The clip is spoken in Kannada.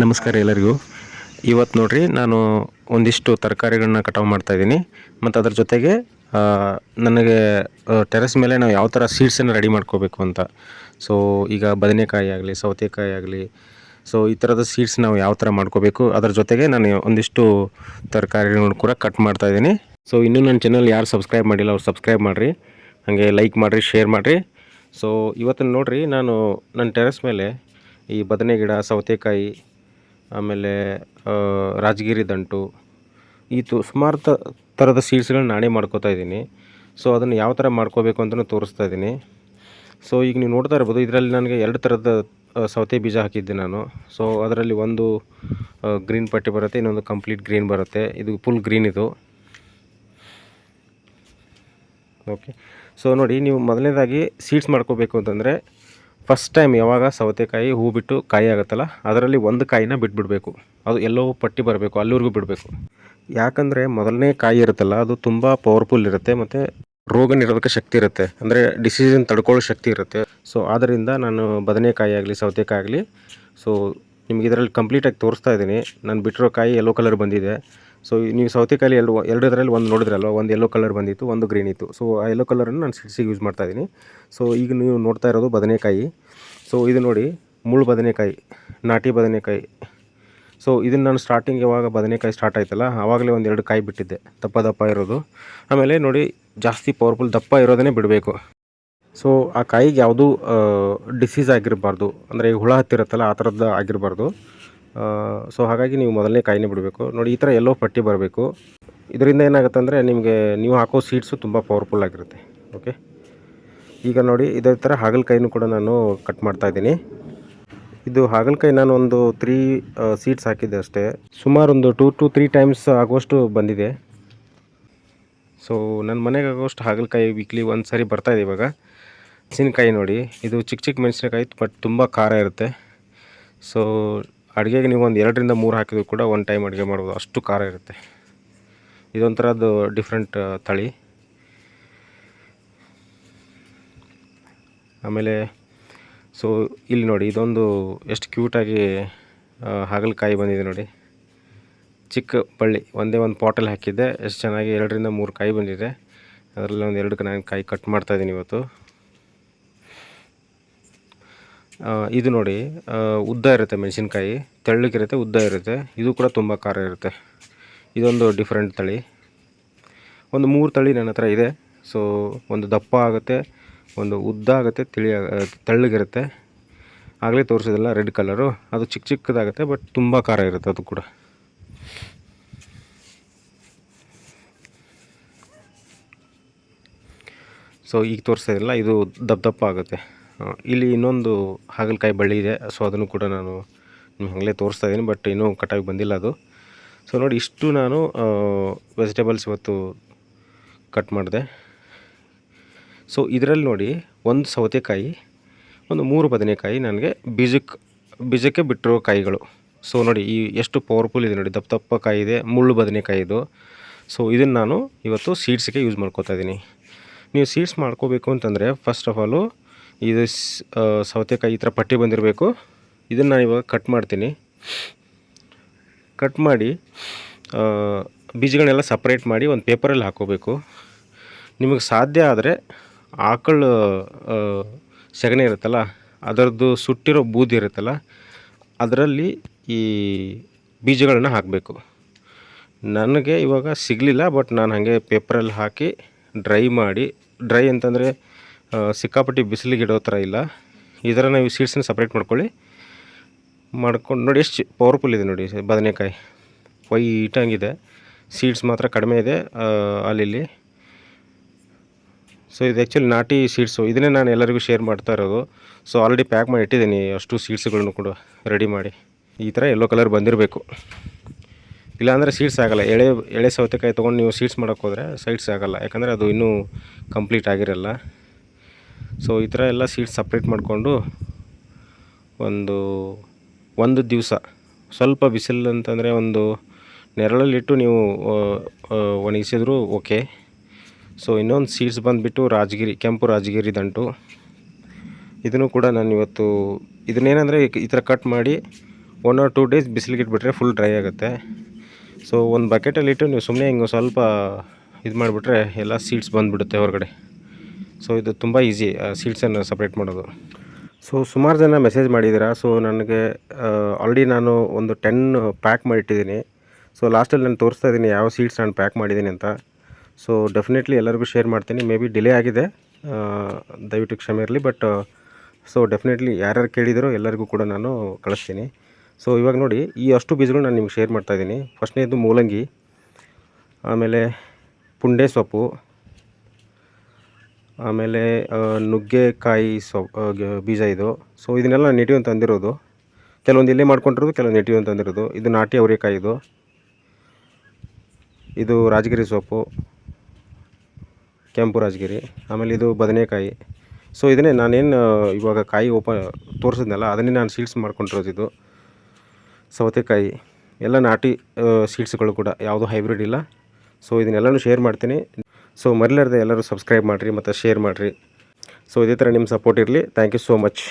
ನಮಸ್ಕಾರ ಎಲ್ಲರಿಗೂ. ಇವತ್ತು ನೋಡಿರಿ, ನಾನು ಒಂದಿಷ್ಟು ತರಕಾರಿಗಳನ್ನ ಕಟಾವು ಮಾಡ್ತಾ ಇದ್ದೀನಿ. ಮತ್ತು ಅದ್ರ ಜೊತೆಗೆ ನನಗೆ ಟೆರೆಸ್ ಮೇಲೆ ನಾವು ಯಾವ ಥರ ಸೀಡ್ಸನ್ನು ರೆಡಿ ಮಾಡ್ಕೋಬೇಕು ಅಂತ. ಸೊ ಈಗ ಬದನೆಕಾಯಿ ಆಗಲಿ, ಸೌತೆಕಾಯಿ ಆಗಲಿ ಸೊ ಈ ಥರದ ಸೀಡ್ಸ್ ನಾವು ಯಾವ ಥರ ಮಾಡ್ಕೋಬೇಕು, ಅದ್ರ ಜೊತೆಗೆ ನಾನು ಒಂದಿಷ್ಟು ತರಕಾರಿಗಳನ್ನ ಕೂಡ ಕಟ್ ಮಾಡ್ತಾ ಇದ್ದೀನಿ. ಸೊ ಇನ್ನೂ ನನ್ನ ಚಾನಲ್ ಯಾರು ಸಬ್ಸ್ಕ್ರೈಬ್ ಮಾಡಿಲ್ಲ, ಅವ್ರು ಸಬ್ಸ್ಕ್ರೈಬ್ ಮಾಡಿರಿ. ಹಾಗೆ ಲೈಕ್ ಮಾಡಿರಿ ಶೇರ್ ಮಾಡಿರಿ. ಸೊ ಇವತ್ತನ್ನು ನೋಡಿರಿ, ನಾನು ನನ್ನ ಟೆರೆಸ್ ಮೇಲೆ ಈ ಬದನೆ ಗಿಡ, ಸೌತೆಕಾಯಿ ಆಮೇಲೆ ರಾಜಗಿರಿ ದಂಟು, ಈ ತು, ಸುಮಾರು ಥರದ ಸೀಡ್ಸ್ಗಳನ್ನ ನಾನೇ ಮಾಡ್ಕೋತಾ ಇದ್ದೀನಿ. ಸೊ ಅದನ್ನು ಯಾವ ಥರ ಮಾಡ್ಕೋಬೇಕು ಅಂತಲೂ ತೋರಿಸ್ತಾ ಇದ್ದೀನಿ. ಸೊ ಈಗ ನೀವು ನೋಡ್ತಾ ಇರ್ಬೋದು, ಇದರಲ್ಲಿ ನನಗೆ ಎರಡು ಥರದ ಸೌತೆ ಬೀಜ ಹಾಕಿದ್ದೆ ನಾನು. ಸೊ ಅದರಲ್ಲಿ ಒಂದು ಗ್ರೀನ್ ಪಟ್ಟಿ ಬರುತ್ತೆ, ಇನ್ನೊಂದು ಕಂಪ್ಲೀಟ್ ಗ್ರೀನ್ ಬರುತ್ತೆ. ಇದು ಫುಲ್ ಗ್ರೀನ್ ಇದು. ಓಕೆ ಸೊ ನೋಡಿ, ನೀವು ಮೊದಲನೇದಾಗಿ ಸೀಡ್ಸ್ ಮಾಡ್ಕೋಬೇಕು ಅಂತಂದರೆ ಫಸ್ಟ್ ಟೈಮ್ ಯಾವಾಗ ಸೌತೆಕಾಯಿ ಹೂ ಬಿಟ್ಟು ಕಾಯಿ ಆಗುತ್ತಲ್ಲ, ಅದರಲ್ಲಿ ಒಂದು ಕಾಯಿನ ಬಿಟ್ಬಿಡಬೇಕು. ಅದು ಎಲ್ಲೋ ಪಟ್ಟಿ ಬರಬೇಕು, ಅಲ್ಲಿವರೆಗೂ ಬಿಡಬೇಕು. ಯಾಕಂದರೆ ಮೊದಲನೇ ಕಾಯಿ ಇರುತ್ತಲ್ಲ, ಅದು ತುಂಬ ಪವರ್ಫುಲ್ ಇರುತ್ತೆ ಮತ್ತು ರೋಗ ನಿರೋಧಕ ಶಕ್ತಿ ಇರುತ್ತೆ. ಅಂದರೆ ಡಿಸಿಷನ್ ತಡ್ಕೊಳ್ಳೋ ಶಕ್ತಿ ಇರುತ್ತೆ. ಸೊ ಆದ್ದರಿಂದ ನಾನು ಬದನೆಕಾಯಿ ಆಗಲಿ, ಸೌತೆಕಾಯಿ ಆಗಲಿ ಸೊ ನಿಮಗೆ ಇದರಲ್ಲಿ ಕಂಪ್ಲೀಟಾಗಿ ತೋರಿಸ್ತಾ ಇದ್ದೀನಿ. ನಾನು ಬಿಟ್ಟಿರೋ ಕಾಯಿ ಯೆಲ್ಲೋ ಕಲರ್ ಬಂದಿದೆ. ಸೊ ನೀವು ಸೌತೆಕಾಯಿ ಎರಡು ಎರಡರಲ್ಲಿ ಒಂದು ನೋಡಿದ್ರಲ್ವ? ಒಂದು ಯೆಲ್ಲೋ ಕಲರ್ ಬಂದಿತ್ತು, ಒಂದು ಗ್ರೀನ್ ಇತ್ತು. ಸೊ ಆ ಯೆಲ್ಲೋ ಕಲರನ್ನು ನಾನು ಸಿಡ್ಸಿಗೆ ಯೂಸ್ ಮಾಡ್ತಾ ಇದ್ದೀನಿ. ಸೊ ಈಗ ನೀವು ನೋಡ್ತಾ ಇರೋದು ಬದನೆಕಾಯಿ. ಸೊ ಇದು ನೋಡಿ, ಮುಳ್ಳು ಬದನೆಕಾಯಿ, ನಾಟಿ ಬದನೆಕಾಯಿ. ಸೊ ಇದನ್ನು ನಾನು ಸ್ಟಾರ್ಟಿಂಗ್ ಯಾವಾಗ ಬದನೆಕಾಯಿ ಸ್ಟಾರ್ಟ್ ಆಯ್ತಲ್ಲ, ಆವಾಗಲೇ ಒಂದು ಎರಡು ಕಾಯಿ ಬಿಟ್ಟಿದ್ದೆ, ದಪ್ಪ ದಪ್ಪ ಇರೋದು. ಆಮೇಲೆ ನೋಡಿ, ಜಾಸ್ತಿ ಪವರ್ಫುಲ್ ದಪ್ಪ ಇರೋದನ್ನೇ ಬಿಡಬೇಕು. ಸೊ ಆ ಕಾಯಿಗೆ ಯಾವುದೂ ಡಿಸೀಸ್ ಆಗಿರಬಾರ್ದು, ಅಂದರೆ ಈಗ ಹುಳ ಹತ್ತಿರತ್ತಲ್ಲ, ಆ ಥರದ್ದು ಆಗಿರಬಾರ್ದು. ಸೊ ಹಾಗಾಗಿ ನೀವು ಮೊದಲನೇ ಕಾಯಿನೇ ಬಿಡಬೇಕು. ನೋಡಿ, ಈ ಥರ ಎಲ್ಲೋ ಪಟ್ಟಿ ಬರಬೇಕು. ಇದರಿಂದ ಏನಾಗುತ್ತೆ ಅಂದರೆ ನಿಮಗೆ ನೀವು ಹಾಕೋ ಸೀಡ್ಸು ತುಂಬ ಪವರ್ಫುಲ್ ಆಗಿರುತ್ತೆ. ಓಕೆ ಈಗ ನೋಡಿ, ಇದೇ ಥರ ಹಾಗಲಕಾಯಿನೂ ಕೂಡ ನಾನು ಕಟ್ ಮಾಡ್ತಾ ಇದ್ದೀನಿ. ಇದು ಹಾಗಲಕಾಯಿ ನಾನು ಒಂದು ತ್ರೀ ಸೀಡ್ಸ್ ಹಾಕಿದ್ದೆ ಅಷ್ಟೇ. ಸುಮಾರು ಒಂದು ಟೂ ಟು ತ್ರೀ ಟೈಮ್ಸ್ ಆಗುವಷ್ಟು ಬಂದಿದೆ. ಸೊ ನನ್ನ ಮನೆಗೆ ಆಗೋಷ್ಟು ಹಾಗಲಕಾಯಿ ವೀಕ್ಲಿ ಒಂದು ಸರಿ ಬರ್ತಾ ಇದೆ ಇವಾಗ. ಮೆಣಸಿನಕಾಯಿ ನೋಡಿ, ಇದು ಚಿಕ್ಕ ಚಿಕ್ಕ ಮೆಣಸಿನಕಾಯಿ ಬಟ್ ತುಂಬ ಖಾರ ಇರುತ್ತೆ. ಸೊ ಅಡುಗೆಗೆ ನೀವು ಒಂದು ಎರಡರಿಂದ ಮೂರು ಹಾಕಿದ್ರು ಕೂಡ ಒನ್ ಟೈಮ್ ಅಡುಗೆ ಮಾಡ್ಬೋದು. ಅಷ್ಟು ಖಾರ ಇರುತ್ತೆ. ಇದೊಂಥರದ್ದು ಡಿಫ್ರೆಂಟ್ ತಳಿ. ಆಮೇಲೆ ಸೊ ಇಲ್ಲಿ ನೋಡಿ, ಇದೊಂದು ಎಷ್ಟು ಕ್ಯೂಟಾಗಿ ಹಾಗಲಕಾಯಿ ಬಂದಿದೆ ನೋಡಿ. ಚಿಕ್ಕ ಬಳ್ಳಿ, ಒಂದೇ ಒಂದು ಪಾಟಲ್ಲಿ ಹಾಕಿದ್ದೆ. ಎಷ್ಟು ಚೆನ್ನಾಗಿ ಎರಡರಿಂದ ಮೂರು ಕಾಯಿ ಬಂದಿದೆ. ಅದರಲ್ಲಿ ಒಂದು ಎರಡು ನಾನು ಕಾಯಿ ಕಟ್ ಮಾಡ್ತಾಯಿದ್ದೀನಿ ಇವತ್ತು ಆ, ಇದು ನೋಡಿ ಉದ್ದ ಇರುತ್ತೆ ಮೆಣಸಿನ್ಕಾಯಿ. ತೆಳ್ಳಗಿರುತ್ತೆ ಉದ್ದ ಇರುತ್ತೆ. ಇದು ಕೂಡ ತುಂಬ ಖಾರ ಇರುತ್ತೆ. ಇದೊಂದು ಡಿಫ್ರೆಂಟ್ ತಳಿ. ಒಂದು ಮೂರು ತಳಿ ನನ್ನ ಹತ್ರ ಇದೆ. ಸೊ ಒಂದು ದಪ್ಪ ಆಗುತ್ತೆ, ಒಂದು ಉದ್ದ ಆಗುತ್ತೆ, ತಿಳಿ ತೆಳ್ಳಗಿರುತ್ತೆ ಆಗಲೇ ತೋರಿಸೋದಿಲ್ಲ ರೆಡ್ ಕಲರು. ಅದು ಚಿಕ್ಕ ಚಿಕ್ಕದಾಗುತ್ತೆ, ಬಟ್ ತುಂಬ ಖಾರ ಇರುತ್ತೆ ಅದು ಕೂಡ. ಸೊ ಈಗ ತೋರಿಸೋದಿಲ್ಲ, ಇದು ದಪ್ಪ ದಪ್ಪ ಆಗುತ್ತೆ. ಇಲ್ಲಿ ಇನ್ನೊಂದು ಹಾಗಲಕಾಯಿ ಬಳ್ಳಿ ಇದೆ. ಸೊ ಅದನ್ನು ಕೂಡ ನಾನು ಹಾಗಲೇ ತೋರಿಸ್ತಾ ಇದ್ದೀನಿ ಬಟ್ ಇನ್ನೂ ಕಟ್ಟಾಗಿ ಬಂದಿಲ್ಲ ಅದು. ಸೊ ನೋಡಿ, ಇಷ್ಟು ನಾನು ವೆಜಿಟೇಬಲ್ಸ್ ಇವತ್ತು ಕಟ್ ಮಾಡಿದೆ. ಸೊ ಇದರಲ್ಲಿ ನೋಡಿ, ಒಂದು ಸೌತೆಕಾಯಿ, ಒಂದು ಮೂರು ಬದನೆಕಾಯಿ ನನಗೆ ಬೀಜಕ್ಕೆ ಬೀಜಕ್ಕೆ ಬಿಟ್ಟಿರೋ ಕಾಯಿಗಳು. ಸೊ ನೋಡಿ, ಈ ಎಷ್ಟು ಪವರ್ಫುಲ್ ಇದೆ ನೋಡಿ, ದಪ್ಪ ದಪ್ಪ ಕಾಯಿ ಇದೆ, ಮುಳ್ಳು ಬದನೆಕಾಯಿ ಇದು. ಸೊ ಇದನ್ನು ನಾನು ಇವತ್ತು ಸೀಡ್ಸ್ಗೆ ಯೂಸ್ ಮಾಡ್ಕೋತಾ ಇದ್ದೀನಿ. ನೀವು ಸೀಡ್ಸ್ ಮಾಡ್ಕೋಬೇಕು ಅಂತಂದರೆ ಫಸ್ಟ್ ಆಫ್ ಆಲು ಇದು ಸೌತೆಕಾಯಿ ಈ ಥರ ಪಟ್ಟಿ ಬಂದಿರಬೇಕು. ಇದನ್ನು ನಾನು ಇವಾಗ ಕಟ್ ಮಾಡ್ತೀನಿ. ಕಟ್ ಮಾಡಿ ಬೀಜಗಳನ್ನೆಲ್ಲ ಸಪ್ರೇಟ್ ಮಾಡಿ ಒಂದು ಪೇಪರಲ್ಲಿ ಹಾಕೋಬೇಕು. ನಿಮಗೆ ಸಾಧ್ಯ ಆದರೆ ಆಕಳು ಸಗಣಿ ಇರುತ್ತಲ್ಲ, ಅದರದ್ದು ಸುಟ್ಟಿರೋ ಬೂದಿ ಇರುತ್ತಲ್ಲ, ಅದರಲ್ಲಿ ಈ ಬೀಜಗಳನ್ನು ಹಾಕಬೇಕು. ನನಗೆ ಇವಾಗ ಸಿಗಲಿಲ್ಲ, ಬಟ್ ನಾನು ಹಾಗೆ ಪೇಪರಲ್ಲಿ ಹಾಕಿ ಡ್ರೈ ಮಾಡಿ ಡ್ರೈ ಅಂತಂದರೆ ಸಿಕ್ಕಾಪಟ್ಟಿ ಬಿಸಿಲಿಗೆ ಇಡೋ ಥರ ಇಲ್ಲ. ಈ ಥರ ನಾವು ಸೀಡ್ಸನ್ನ ಸಪ್ರೇಟ್ ಮಾಡ್ಕೊಳ್ಳಿ. ಮಾಡ್ಕೊಂಡು ನೋಡಿ ಎಷ್ಟು ಪವರ್ಫುಲ್ ಇದೆ ನೋಡಿ ಬದನೆಕಾಯಿ. ವೈಟಾಗಿದೆ ಸೀಡ್ಸ್ ಮಾತ್ರ ಕಡಿಮೆ ಇದೆ ಅಲ್ಲಿ ಸೊ ಇದು ಆ್ಯಕ್ಚುಲಿ ನಾಟಿ ಸೀಡ್ಸು ಇದನ್ನೇ ನಾನು ಎಲ್ಲರಿಗೂ ಶೇರ್ ಮಾಡ್ತಾ ಇರೋದು. ಸೊ ಆಲ್ರೆಡಿ ಪ್ಯಾಕ್ ಮಾಡಿ ಇಟ್ಟಿದ್ದೀನಿ, ಅಷ್ಟು ಸೀಡ್ಸ್ಗಳನ್ನು ಕೂಡ ರೆಡಿ ಮಾಡಿ. ಈ ಥರ ಎಲ್ಲೋ ಕಲರ್ ಬಂದಿರಬೇಕು. ಇಲ್ಲಾಂದರೆ ಸೀಡ್ಸ್ ಆಗಲ್ಲ. ಎಳೆ ಎಳೆ ಸೌತೆಕಾಯಿ ತೊಗೊಂಡು ನೀವು ಸೀಡ್ಸ್ ಮಾಡೋಕ್ಕೋದ್ರೆ ಸೈಡ್ಸ್ ಆಗಲ್ಲ. ಯಾಕಂದರೆ ಅದು ಇನ್ನೂ ಕಂಪ್ಲೀಟ್ ಆಗಿರಲ್ಲ. ಸೊ ಈ ಥರ ಎಲ್ಲ ಸೀಡ್ಸ್ ಸಪ್ರೇಟ್ ಮಾಡಿಕೊಂಡು ಒಂದು ಒಂದು ದಿವಸ ಸ್ವಲ್ಪ ಬಿಸಿಲು ಅಂತಂದರೆ ಒಂದು ನೆರಳಲ್ಲಿಟ್ಟು ನೀವು ಒಣಗಿಸಿದ್ರು ಓಕೆ ಸೊ ಇನ್ನೊಂದು ಸೀಡ್ಸ್ ಬಂದುಬಿಟ್ಟು ರಾಜಗಿರಿ, ಕೆಂಪು ರಾಜಗಿರಿ ದಂಟು. ಇದನ್ನು ಕೂಡ ನಾನು ಇವತ್ತು, ಇದನ್ನೇನಂದರೆ ಈ ಥರ ಕಟ್ ಮಾಡಿ ಒನ್ ಆರ್ ಟೂ ಡೇಸ್ ಬಿಸಿಲಿಗೆ ಇಟ್ಬಿಟ್ರೆ ಫುಲ್ ಡ್ರೈ ಆಗುತ್ತೆ. ಸೊ ಒಂದು ಬಕೆಟಲ್ಲಿಟ್ಟು ನೀವು ಸುಮ್ಮನೆ ಹಿಂಗೆ ಸ್ವಲ್ಪ ಇದು ಮಾಡಿಬಿಟ್ರೆ ಎಲ್ಲ ಸೀಡ್ಸ್ ಬಂದುಬಿಡುತ್ತೆ ಹೊರಗಡೆ. ಸೊ ಇದು ತುಂಬ ಈಸಿ ಸೀಟ್ಸನ್ನು ಸಪ್ರೇಟ್ ಮಾಡೋದು. ಸೊ ಸುಮಾರು ಜನ ಮೆಸೇಜ್ ಮಾಡಿದ್ದೀರಾ? ಸೊ ನನಗೆ ಆಲ್ರೆಡಿ ನಾನು ಒಂದು ಟೆನ್ ಪ್ಯಾಕ್ ಮಾಡಿಟ್ಟಿದ್ದೀನಿ. ಸೊ ಲಾಸ್ಟಲ್ಲಿ ನಾನು ತೋರಿಸ್ತಾ ಇದ್ದೀನಿ ಯಾವ ಸೀಟ್ಸ್ ನಾನು ಪ್ಯಾಕ್ ಮಾಡಿದ್ದೀನಿ ಅಂತ. ಸೊ ಡೆಫಿನೆಟ್ಲಿ ಎಲ್ಲರಿಗೂ ಶೇರ್ ಮಾಡ್ತೀನಿ. ಮೇ ಬಿ ಡಿಲೇ ಆಗಿದೆ ದಯವಿಟ್ಟು ಕ್ಷಮೆ ಇರಲಿ. ಬಟ್ ಸೊ ಡೆಫಿನೆಟ್ಲಿ ಯಾರ್ಯಾರು ಕೇಳಿದರೋ ಎಲ್ಲರಿಗೂ ಕೂಡ ನಾನು ಕಳಿಸ್ತೀನಿ. ಸೊ ಇವಾಗ ನೋಡಿ, ಈ ಅಷ್ಟು ಬೀಜಗಳು ನಾನು ನಿಮ್ಗೆ ಶೇರ್ ಮಾಡ್ತಾ ಇದ್ದೀನಿ. ಫಸ್ಟ್ನೇದು ಮೂಲಂಗಿ, ಆಮೇಲೆ ಪುಂಡೆ ಸೊಪ್ಪು ಆಮೇಲೆ ನುಗ್ಗೆಕಾಯಿ ಸೊಪ್ ಬೀಜ ಇದು. ಸೊ ಇದನ್ನೆಲ್ಲ ನೆಟಿವ್ ಅಂತ ತಂದಿರೋದು. ಕೆಲವೊಂದು ಇಲ್ಲೇ ಮಾಡ್ಕೊಂಡಿರೋದು, ಕೆಲವೊಂದು ನೆಟಿವ್ ಅಂತ ತಂದಿರೋದು. ಇದು ನಾಟಿ ಅವರೆಕಾಯಿ ಇದು. ಇದು ರಾಜಗಿರಿ ಸೊಪ್ಪು. ಕೆಂಪು ರಾಜಗಿರಿ. ಆಮೇಲೆ ಇದು ಬದನೆಕಾಯಿ. ಸೊ ಇದನ್ನೇ ನಾನೇನು ಇವಾಗ ಕಾಯಿ ಓಪ, ತೋರಿಸಿದ್ನಲ್ಲ, ಅದನ್ನೇ ನಾನು ಸೀಡ್ಸ್ ಮಾಡ್ಕೊಂಡಿರೋದು ಇದು. ಸೌತೆಕಾಯಿ ಎಲ್ಲ ನಾಟಿ ಸೀಡ್ಸ್ಗಳು ಕೂಡ. ಯಾವುದೂ ಹೈಬ್ರಿಡ್ ಇಲ್ಲ. ಸೊ ಇದನ್ನೆಲ್ಲನೂ ಶೇರ್ ಮಾಡ್ತೀನಿ. ಸೊ ಮರಿಲಾರ್ದೆ ಎಲ್ಲರೂ ಸಬ್ಸ್ಕ್ರೈಬ್ ಮಾಡಿರಿ ಮತ್ತು ಶೇರ್ ಮಾಡಿರಿ. ಸೊ ಇದೇ ಥರ ನಿಮ್ಮ ಸಪೋರ್ಟ್ ಇರಲಿ. Thank you so much